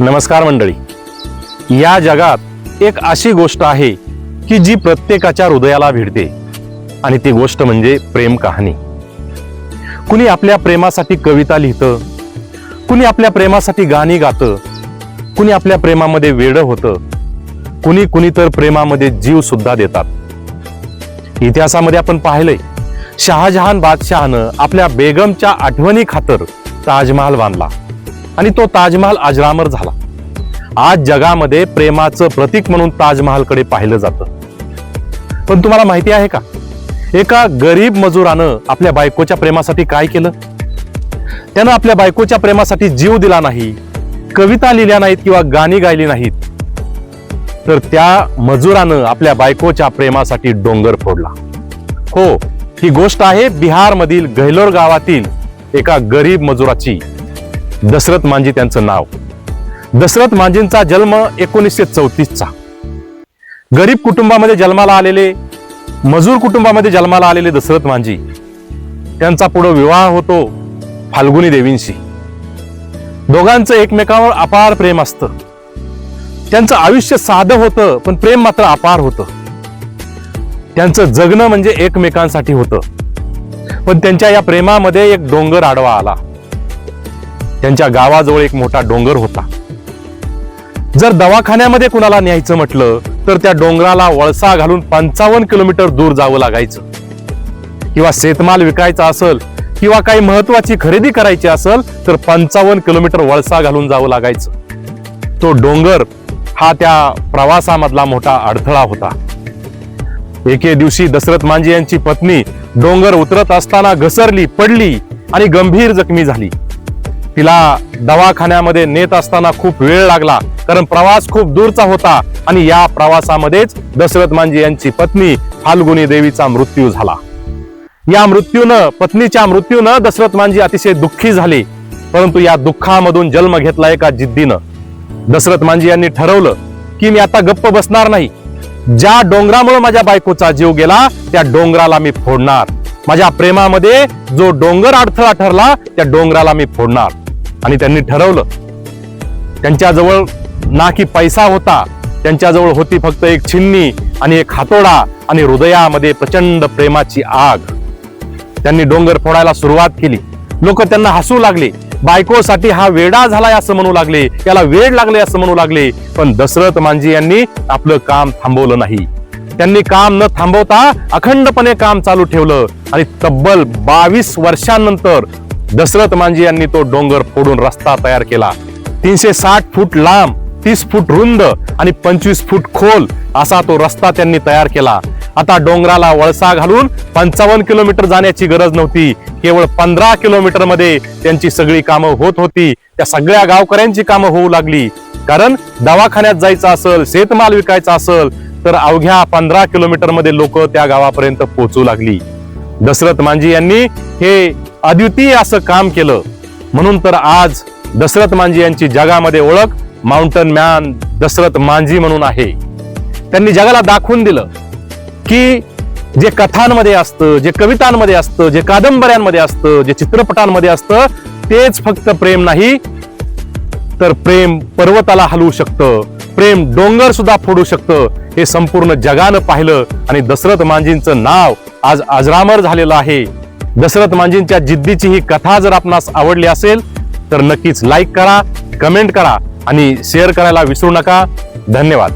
नमस्कार मंडळी. या जगात एक अशी गोष्ट आहे की जी प्रत्येकाच्या हृदयाला भिडते. आणि ती गोष्ट म्हणजे प्रेम कहाणी. कुणी आपल्या प्रेमासाठी कविता लिहितं कुणी आपल्या प्रेमासाठी गाणी गातं कुणी आपल्या प्रेमामध्ये वेड होतं कुणी कुणी तर प्रेमामध्ये जीव सुद्धा देतात. इतिहासामध्ये आपण पाहिलंय शहाजहान बादशहानं आपल्या बेगमच्या आठवणी खातर ताजमहाल बांधला. आणि तो ताजमहाल अजरामर झाला. आज जगामध्ये प्रेमाचं प्रतीक म्हणून ताजमहालकडे पाहिलं जातं. पण तुम्हाला माहिती आहे का? एका गरीब मजुरानं आपल्या बायकोच्या प्रेमासाठी काय केलं? त्यानं आपल्या बायकोच्या प्रेमासाठी जीव दिला नाही कविता लिहिल्या नाहीत किंवा गाणी गायली नाहीत. तर त्या मजुरानं आपल्या बायकोच्या प्रेमासाठी डोंगर फोडला. हो ही गोष्ट आहे बिहारमधील गहलोर गावातील एका गरीब मजुराची. दशरथ मांजी त्यांचं नाव. दशरथ मांजींचा जन्म एकोणीसशे चौतीसचा. गरीब कुटुंबामध्ये जन्माला आलेले मजूर कुटुंबामध्ये जन्माला आलेले दशरथ मांजी त्यांचा पुढं विवाह होतो फाल्गुनी देवींशी. दोघांचं एकमेकांवर अपार प्रेम असतं. त्यांचं आयुष्य साधं होतं पण प्रेम मात्र अपार होतं. त्यांचं जगणं म्हणजे एकमेकांसाठी होतं. पण त्यांच्या या प्रेमामध्ये एक डोंगर आडवा आला. त्यांच्या गावाजवळ एक मोठा डोंगर होता. जर दवाखान्यामध्ये कुणाला न्यायचं म्हटलं तर त्या डोंगराला वळसा घालून पंचावन्न किलोमीटर दूर जावं लागायचं. किंवा शेतमाल विकायचा असेल किंवा काही महत्वाची खरेदी करायची असेल तर पंचावन्न किलोमीटर वळसा घालून जावं लागायचं. तो डोंगर हा त्या प्रवासामधला मोठा अडथळा होता. एके दिवशी दशरथ मांजी यांची पत्नी डोंगर उतरत असताना घसरली पडली आणि गंभीर जखमी झाली. तिला दवाखान्यामध्ये नेत असताना खूप वेळ लागला कारण प्रवास खूप दूरचा होता आणि या प्रवासामध्येच दशरथ मांजी यांची पत्नी फाल्गुनी देवीचा मृत्यू झाला. या मृत्यूनं पत्नीच्या मृत्यूनं दशरथ मांजी अतिशय दुःखी झाले परंतु या दुःखामधून जन्म घेतला एका जिद्दीनं. दशरथ मांजी यांनी ठरवलं की मी आता गप्प बसणार नाही. ज्या डोंगरामुळे माझ्या बायकोचा जीव गेला त्या डोंगराला मी फोडणार. माझ्या प्रेमामध्ये जो डोंगर अडथळा ठरला त्या डोंगराला मी फोडणार. आणि त्यांनी ठरवलं त्यांच्याजवळ ना की पैसा होता त्यांच्याजवळ होती फक्त एक छिन्नी आणि एक हातोडा आणि हृदयामध्ये प्रचंड प्रेमाची आग. त्यांनी डोंगर फोडायला सुरुवात केली. लोक त्यांना हसू लागले. बायकोसाठी हा वेडा झालाय असं म्हणू लागले. याला वेड लागले असं म्हणू लागले. पण दशरथ मांजी यांनी आपलं काम थांबवलं नाही. त्यांनी काम न थांबवता अखंडपणे काम चालू ठेवलं. आणि तब्बल बावीस वर्षांनंतर दशरथ मांझी यांनी तो डोंगर फोडून रस्ता तयार केला. तीनशे साठ फूट लांब तीस फूट रुंद आणि पंचवीस फूट खोल असा तो रस्ता त्यांनी तयार केला. आता डोंगराला वळसा घालून पंचावन्न किलोमीटर जाण्याची गरज नव्हती. केवळ पंधरा किलोमीटरमध्ये त्यांची सगळी कामं होत होती. त्या सगळ्या गावकऱ्यांची कामं होऊ लागली. कारण दवाखान्यात जायचं असेल शेतमाल विकायचा असेल तर अवघ्या पंधरा किलोमीटरमध्ये लोक त्या गावापर्यंत पोहोचू लागली. दशरथ मांझी यांनी हे अद्वितीय असं काम केलं. म्हणून तर आज दशरथ मांजी यांची जगामध्ये ओळख माउंटन मॅन दशरथ मांझी म्हणून आहे. त्यांनी जगाला दाखवून दिलं की जे कथांमध्ये असतं जे कवितांमध्ये असतं जे कादंबऱ्यांमध्ये असतं जे चित्रपटांमध्ये असतं तेच फक्त प्रेम नाही तर प्रेम पर्वताला हलवू शकतं. प्रेम डोंगर सुद्धा फोडू शकतं. हे संपूर्ण जगानं पाहिलं आणि दशरथ मांजींचं नाव आज अजरामर झालेलं आहे. दशरथ मांजींच्या जिद्दीची ही कथा जर आपणास आवडली असेल तर नक्कीच लाईक करा कमेंट करा आणि शेअर करायला विसरू नका. धन्यवाद.